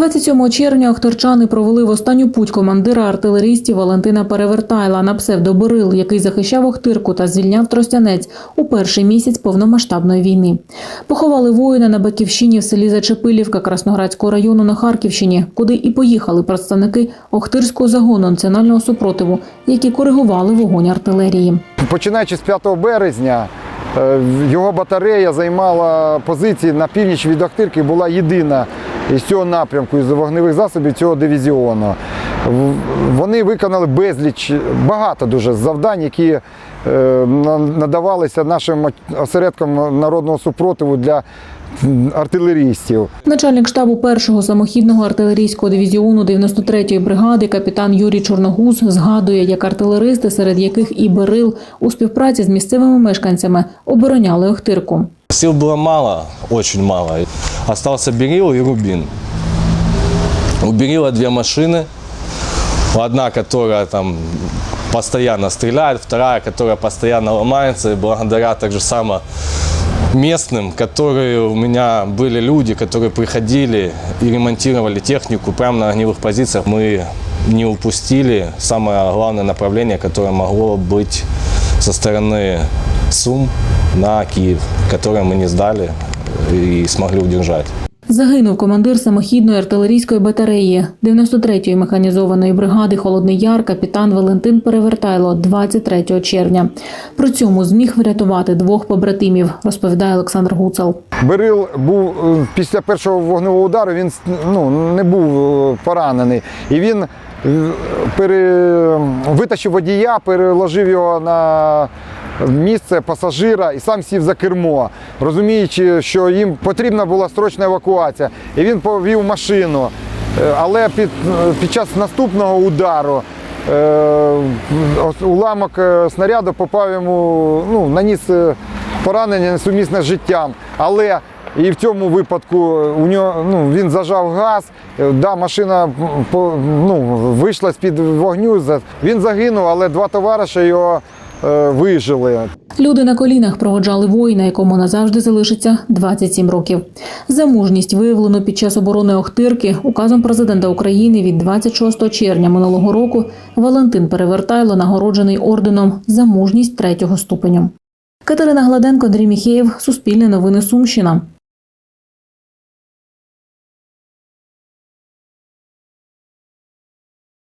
27 червня охторчани провели в останню путь командира артилерістів Валентина Перевертайла на псевдоборил, який захищав Охтирку та звільняв Тростянець у перший місяць повномасштабної війни. Поховали воїна на Баківщині в селі Зачепилівка Красноградського району на Харківщині, куди і поїхали представники Охтирського загону національного супротиву, які коригували вогонь артилерії. Починаючи з 5 березня, його батарея займала позиції на північ від Ахтирки, була єдина із цього напрямку, із вогневих засобів цього дивізіону. Вони виконали безліч, багато дуже завдань, які е, надавалися нашим осередком народного супротиву для артилерістів. Начальник штабу першого самохідного артилерійського дивізіону 93-ї бригади капітан Юрій Чорногуз згадує, як артилеристи, серед яких і Берил у співпраці з місцевими мешканцями обороняли Охтирку. Сил было мало, очень мало. Остался Берил и Рубин. У Берила две машины. Одна, которая там постоянно стреляет, вторая, которая постоянно ломается. И благодаря так же само местным, которые у меня были люди, которые приходили и ремонтировали технику прямо на огневых позициях, мы не упустили самое главное направление, которое могло быть со стороны Сум на Киев, которое мы не сдали и смогли удержать. Загинув командир самохідної артилерійської батареї 93-ї механізованої бригади Холодний Яр капітан Валентин Перевертайло 23 червня. При цьому зміг врятувати двох побратимів, розповідає Олександр Гуцел. Берил був е, після першого вогневого удару, він ну, не був е, поранений. І він е, пере... витащив водія, переложив його на місце пасажира і сам сів за кермо, розуміючи, що їм потрібна була строчна евакуація. І він повів машину. Е, Але під, під час наступного удару е, уламок е, снаряду попав йому, ну, наніс е, поранення несумісне з життям. Але і в цьому випадку у нього ну, він зажав газ, е, да, машина ну, вийшла з-під вогню. Він загинув, але два товариша його е, вижили. Люди на колінах проводжали воїна, якому назавжди залишиться 27 років. За мужність виявлено під час оборони Охтирки указом президента України від 26 червня минулого року Валентин Перевертайло нагороджений орденом за мужність третього ступеню. Катерина Гладенко, Андрій Міхеєв, Суспільне новини Сумщина.